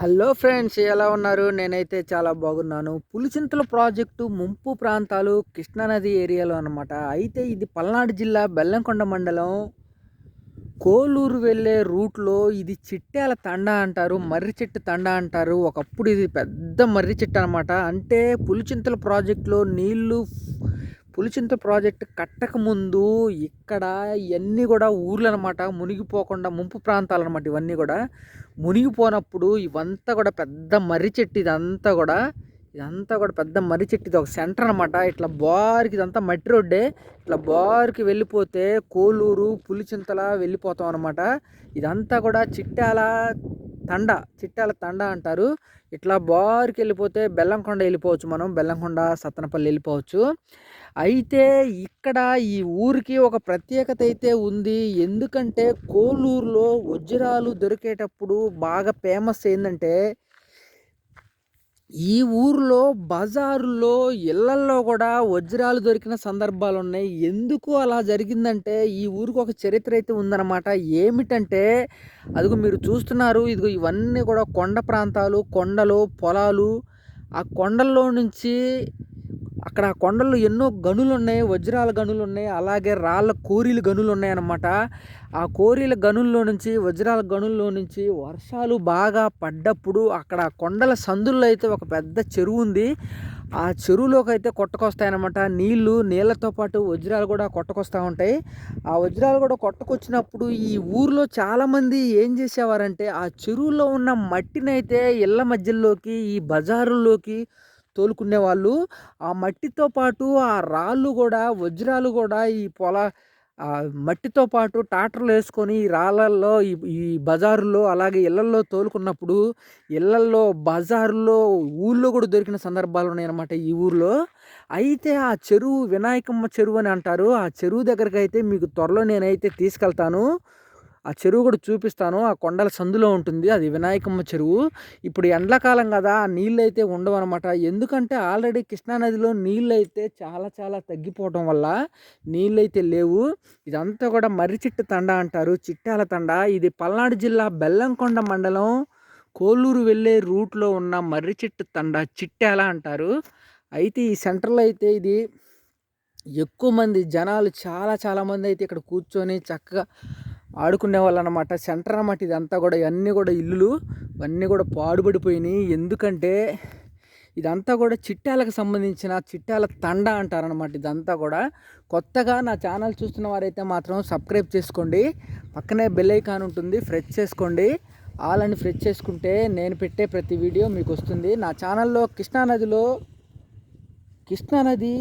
Hello friends ఎలా ఉన్నారు? నేనైతే చాలా బాగున్నాను. పులిచింతల ప్రాజెక్టు ముంపు ప్రాంతాలు కృష్ణానది ఏరియాలో అనమాట అయితే ఇది పల్నాడు జిల్లా బెల్లంకొండ మండలం. కోలూరు వెళ్ళే రూట్లో ఇది చిట్టాల తండ అంటారు మర్రి చెట్టు తండ అంటారు. ఒకప్పుడు ఇది పెద్ద మర్రి చెట్టు అనమాట అంటే పులిచింతల ప్రాజెక్టులో నీళ్ళు పులిచింత ప్రాజెక్ట్ కట్టక ముందు ఇక్కడ ఇవన్నీ కూడా ఊర్లు అనమాట మునిగిపోకుండా ముంపు ప్రాంతాలు అనమాట ఇవన్నీ కూడా. మునిగిపోనప్పుడు ఇవంతా కూడా పెద్ద మర్రి చెట్టు ఇదంతా కూడా. ఇదంతా కూడా పెద్ద మర్రి చెట్టు ఇది ఒక సెంటర్ అనమాట ఇట్లా బారికి ఇదంతా మట్టి రోడ్డే. ఇట్లా బారికి వెళ్ళిపోతే కోలూరు పులిచింతల వెళ్ళిపోతాం అనమాట ఇదంతా కూడా చిట్టాల తండ చిట్టాల తండ అంటారు. ఇట్లా బార్కి వెళ్ళిపోతే బెల్లంకొండ వెళ్ళిపోవచ్చు మనం. బెల్లంకొండ సత్తనపల్లి వెళ్ళిపోవచ్చు. అయితే ఇక్కడ ఈ ఊరికి ఒక ప్రత్యేకత అయితే ఉంది. ఎందుకంటే కోలూరులో వజ్రాలు దొరికేటప్పుడు బాగా ఫేమస్ ఏంటంటే ఈ ఊరిలో బజారులో ఇళ్ళల్లో కూడా వజ్రాలు దొరికిన సందర్భాలు ఉన్నాయి ఎందుకు అలా జరిగిందంటే ఈ ఊరికి ఒక చరిత్ర అయితే ఉందన్నమాట. ఏమిటంటే అదిగో మీరు చూస్తున్నారు ఇదిగో ఇవన్నీ కూడా కొండ ప్రాంతాలు కొండలు పొలాలు. ఆ కొండల్లో నుంచి అక్కడ కొండల్లో ఎన్నో గనులు ఉన్నాయి వజ్రాల గనులు ఉన్నాయి అలాగే రాళ్ళ కోరీల గనులు ఉన్నాయన్నమాట ఆ కోరీల గనుల్లో నుంచి వజ్రాల గనుల్లో నుంచి వర్షాలు బాగా పడ్డప్పుడు అక్కడ కొండల సందుల్లో అయితే ఒక పెద్ద చెరువు ఉంది. ఆ చెరువులోకి అయితే కొట్టకొస్తాయన్నమాట నీళ్ళు నీళ్ళతో పాటు వజ్రాలు కూడా కొట్టకొస్తూ ఉంటాయి. ఆ వజ్రాలు కూడా కొట్టకొచ్చినప్పుడు ఈ ఊర్లో చాలామంది ఏం చేసేవారంటే ఆ చెరువులో ఉన్న మట్టిని అయితే ఇళ్ళ మధ్యలోకి ఈ బజారుల్లోకి తోలుకునే వాళ్ళు. ఆ మట్టితో పాటు ఆ రాళ్ళు కూడా వజ్రాలు కూడా ఈ పొల మట్టితో పాటు టాటర్లు వేసుకొని ఈ రాళ్ళల్లో ఈ ఈ బజారులో అలాగే ఇళ్ళల్లో తోలుకున్నప్పుడు ఇళ్ళల్లో బజారులో ఊళ్ళో కూడా దొరికిన సందర్భాలు ఉన్నాయన్నమాట ఈ ఊర్లో. అయితే ఆ చెరువు వినాయకమ్మ చెరువు అని అంటారు. ఆ చెరువు దగ్గరికి అయితే మీకు త్వరలో నేనైతే తీసుకెళ్తాను. ఆ చెరువు కూడా చూపిస్తాను. ఆ కొండల సందులో ఉంటుంది. అది వినాయకమ్మ చెరువు. ఇప్పుడు ఎండాకాలం కదా ఆ నీళ్ళు అయితే ఉండవు అనమాట ఎందుకంటే ఆల్రెడీ కృష్ణానదిలో నీళ్ళు అయితే చాలా చాలా తగ్గిపోవడం వల్ల నీళ్ళు అయితే లేవు. ఇదంతా కూడా మర్రిచిట్టు తండ అంటారు. చిట్టాల తండ. ఇది పల్నాడు జిల్లా బెల్లంకొండ మండలం కోలూరు వెళ్ళే రూట్లో ఉన్న మర్రి చెట్టు తండ చిట్టాల అంటారు. అయితే ఈ సెంటర్లో అయితే ఇది ఎక్కువ మంది జనాలు చాలా చాలామంది అయితే ఇక్కడ కూర్చొని చక్కగా ఆడుకునే వాళ్ళు అనమాట సెంటర్ అనమాట ఇదంతా కూడా. ఇవన్నీ కూడా ఇల్లులు ఇవన్నీ కూడా పాడుబడిపోయినాయి. ఎందుకంటే ఇదంతా కూడా చిట్టాలకు సంబంధించిన చిట్టాల తండ అంటారనమాట ఇదంతా కూడా. కొత్తగా నా ఛానల్ చూస్తున్న వారైతే మాత్రం సబ్స్క్రైబ్ చేసుకోండి. పక్కనే బెల్ ఐకాన్ ఉంటుంది ఫ్రెష్ చేసుకోండి. ఆల్ అని ఫ్రెష్ చేసుకుంటే నేను పెట్టే ప్రతి వీడియో మీకు వస్తుంది. నా ఛానల్లో కృష్ణానదిలో కృష్ణానది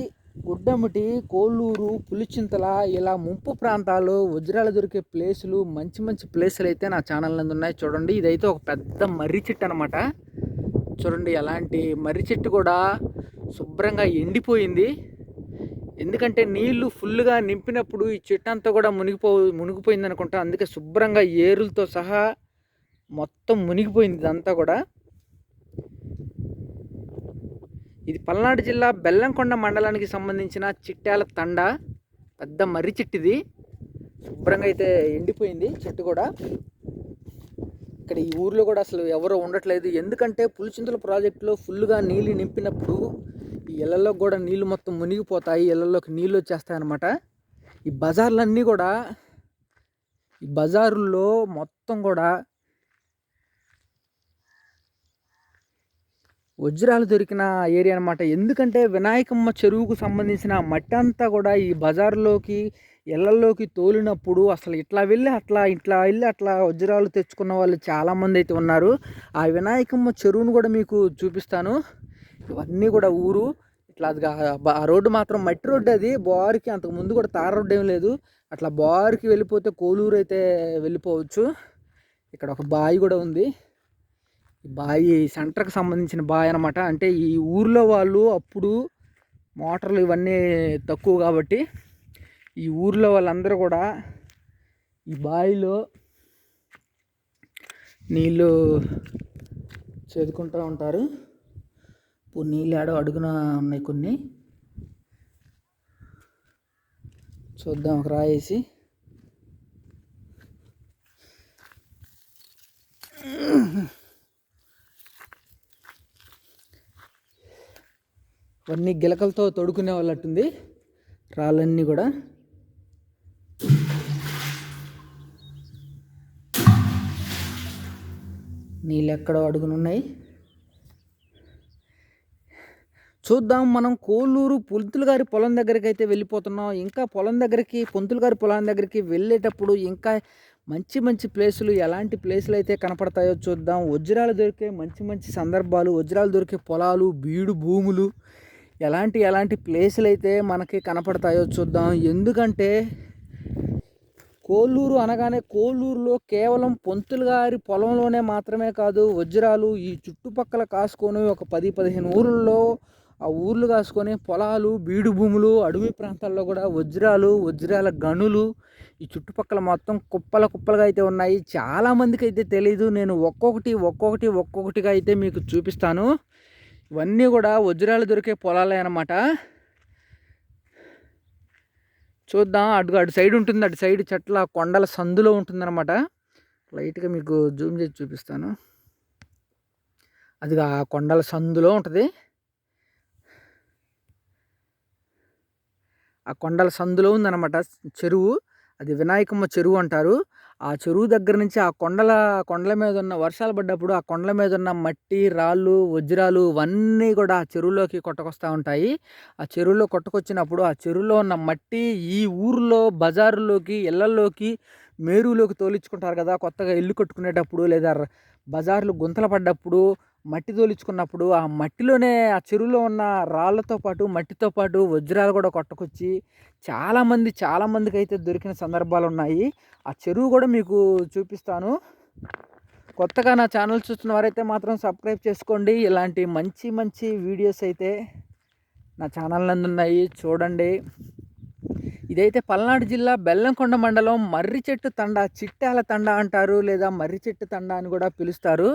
గుడ్డమిటి కోళ్ళూరు పులిచింతల ఇలా ముంపు ప్రాంతాలు వజ్రాలు దొరికే ప్లేసులు మంచి మంచి ప్లేసులు అయితే నా ఛానల్ నందు ఉన్నాయి. చూడండి ఇదైతే ఒక పెద్ద మర్రి చెట్టు అనమాట చూడండి అలాంటి మర్రి చెట్టు కూడా శుభ్రంగా ఎండిపోయింది. ఎందుకంటే నీళ్ళు ఫుల్గా నింపినప్పుడు ఈ చెట్టు అంతా కూడా మునిగిపో మునిగిపోయింది అనుకుంటా అందుకే శుభ్రంగా ఏరులతో సహా మొత్తం మునిగిపోయింది ఇదంతా కూడా. ఇది పల్నాడు జిల్లా బెల్లంకొండ మండలానికి సంబంధించిన చిట్టాల తండ. పెద్ద మర్రి చెట్టుది. శుభ్రంగా అయితే ఎండిపోయింది చెట్టు కూడా. ఇక్కడ ఈ ఊర్లో కూడా అసలు ఎవరు ఉండట్లేదు. ఎందుకంటే పులిచింతల ప్రాజెక్టులో ఫుల్గా నీళ్ళు నింపినప్పుడు ఈ ఇళ్ళలో కూడా నీళ్ళు మొత్తం మునిగిపోతాయి. ఇళ్ళలోకి నీళ్ళు వచ్చేస్తాయి ఈ బజార్లన్నీ కూడా ఈ బజారుల్లో మొత్తం కూడా వజ్రాలు దొరికిన ఏరియా అనమాట ఎందుకంటే వినాయకమ్మ చెరువుకు సంబంధించిన మట్టి అంతా కూడా ఈ బజార్లోకి ఇళ్ళలోకి తోలినప్పుడు అసలు ఇట్లా వెళ్ళి అట్లా ఇట్లా వెళ్ళి అట్లా వజ్రాలు తెచ్చుకున్న వాళ్ళు చాలామంది అయితే ఉన్నారు. ఆ వినాయకమ్మ చెరువును కూడా మీకు చూపిస్తాను. ఇవన్నీ కూడా ఊరు. ఇట్లా ఆ రోడ్డు మాత్రం మట్టి రోడ్డు అది. బారికి అంతకు ముందు కూడా తార రోడ్డు ఏం లేదు. అట్లా బారికి వెళ్ళిపోతే కోలూరు అయితే వెళ్ళిపోవచ్చు. ఇక్కడ ఒక బావి కూడా ఉంది. బావి సెంటర్కి సంబంధించిన బావి అనమాట అంటే ఈ ఊర్లో వాళ్ళు అప్పుడు మోటార్లు ఇవన్నీ తక్కువ కాబట్టి ఈ ఊర్లో వాళ్ళందరూ కూడా ఈ బావిలో నీళ్ళు చేదుకుంటూ ఉంటారు. ఇప్పుడు నీళ్ళు ఆడో అడుగున ఉన్నాయి కొన్ని. చూద్దాం ఒక రాయేసి ఇవన్నీ గిలకలతో తొడుకునే వాళ్ళట్టుంది. రాళ్ళన్నీ కూడా. నీళ్ళు ఎక్కడో అడుగునున్నాయి చూద్దాం మనం కోలూరు పొంతులు గారి పొలం దగ్గరికి అయితే వెళ్ళిపోతున్నాం. ఇంకా పొలం దగ్గరికి పొంతులు గారి పొలం దగ్గరికి వెళ్ళేటప్పుడు ఇంకా మంచి మంచి ప్లేసులు ఎలాంటి ప్లేసులు అయితే కనపడతాయో చూద్దాం. వజ్రాలు దొరికే మంచి మంచి సందర్భాలు వజ్రాలు దొరికే పొలాలు బీడు భూములు ఎలాంటి ఎలాంటి ప్లేసులు అయితే మనకి కనపడతాయో చూద్దాం. ఎందుకంటే కోల్లూరు అనగానే కోల్లూరులో కేవలం పొంతులు గారి పొలంలోనే మాత్రమే కాదు వజ్రాలు ఈ చుట్టుపక్కల కాసుకొని ఒక పది పదిహేను ఊర్లలో ఆ ఊర్లు కాసుకొని పొలాలు బీడు భూములు అడవి ప్రాంతాల్లో కూడా వజ్రాలు వజ్రాల గనులు ఈ చుట్టుపక్కల మొత్తం కుప్పల కుప్పలుగా అయితే ఉన్నాయి. చాలామందికి అయితే తెలీదు. నేను ఒక్కొక్కటి ఒక్కొక్కటి ఒక్కొక్కటిగా అయితే మీకు చూపిస్తాను. ఇవన్నీ కూడా వజ్రాలు దొరికే పొలాలే అనమాట చూద్దాం అటు అటు సైడ్ ఉంటుంది అటు సైడ్ చెట్ల కొండల సందులో ఉంటుందన్నమాట. లైట్గా మీకు జూమ్ చేసి చూపిస్తాను. అది ఆ కొండల సందులో ఉంటుంది. ఆ కొండల సందులో ఉందన్నమాట చెరువు. అది వినాయకమ్మ చెరువు అంటారు. ఆ చెరువు దగ్గర నుంచి ఆ కొండల కొండల మీద ఉన్న వర్షాలు పడ్డప్పుడు ఆ కొండల మీద ఉన్న మట్టి రాళ్ళు వజ్రాలు ఇవన్నీ కూడా ఆ చెరువులోకి కొట్టకొస్తూ ఉంటాయి. ఆ చెరువులో కొట్టుకొచ్చినప్పుడు ఆ చెరువులో ఉన్న మట్టి ఈ ఊర్లో బజారులోకి ఇళ్ళలోకి మేరులోకి తోలించుకుంటారు కదా కొత్తగా ఇల్లు కట్టుకునేటప్పుడు లేదా బజార్లు గుంతలు పడ్డప్పుడు మట్టి తోలించుకున్నప్పుడు ఆ మట్టిలోనే ఆ చెరువులో ఉన్న రాళ్ళతో పాటు మట్టితో పాటు వజ్రాలు కూడా కొట్టకొచ్చి చాలామంది చాలామందికి అయితే దొరికిన సందర్భాలు ఉన్నాయి ఆ చెరువు కూడా మీకు చూపిస్తాను. కొత్తగా నా ఛానల్ చూస్తున్న వారైతే మాత్రం సబ్స్క్రైబ్ చేసుకోండి. ఇలాంటి మంచి మంచి వీడియోస్ అయితే నా ఛానల్ నందు ఉన్నాయి చూడండి. ఇదైతే పల్నాడు జిల్లా బెల్లంకొండ మండలం మర్రి చెట్టు తండ చిట్టాల తండ అంటారు లేదా మర్రి చెట్టు తండ అని కూడా పిలుస్తారు.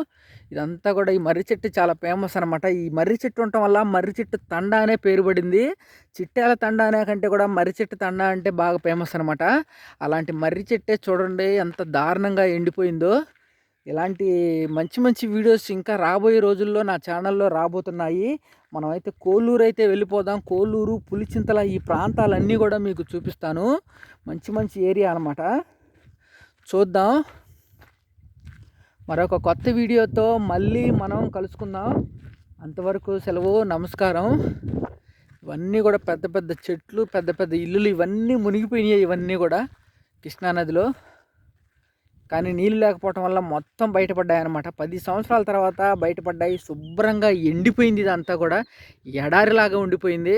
ఇదంతా కూడా ఈ మర్రి చెట్టు చాలా ఫేమస్ అనమాట ఈ మర్రి చెట్టు ఉండటం వల్ల మర్రి చెట్టు తండ అనే పేరు పడింది. చిట్టాల తండ అనే కంటే కూడా మర్రి చెట్టు తండ అంటే బాగా ఫేమస్ అనమాట అలాంటి మర్రి చెట్టే చూడండి ఎంత దారుణంగా ఎండిపోయిందో. ఇలాంటి మంచి మంచి వీడియోస్ ఇంకా రాబోయే రోజుల్లో నా ఛానల్లో రాబోతున్నాయి. మనమైతే కోలూరు అయితే వెళ్ళిపోదాం. కోలూరు పులిచింతల ఈ ప్రాంతాలన్నీ కూడా మీకు చూపిస్తాను. మంచి మంచి ఏరియా అనమాట చూద్దాం. మరొక కొత్త వీడియోతో మళ్ళీ మనం కలుసుకుందాం. అంతవరకు సెలవు నమస్కారం. ఇవన్నీ కూడా పెద్ద పెద్ద చెట్లు పెద్ద పెద్ద ఇల్లులు ఇవన్నీ మునిగిపోయినాయి ఇవన్నీ కూడా కృష్ణానదిలో. కానీ నీళ్ళు లేకపోవటం వల్ల మొత్తం బయటపడ్డాయి అనమాట పది సంవత్సరాల తర్వాత బయటపడ్డాయి శుభ్రంగా ఎండిపోయింది ఇదంతా కూడా. ఎడారిలాగా ఉండిపోయింది.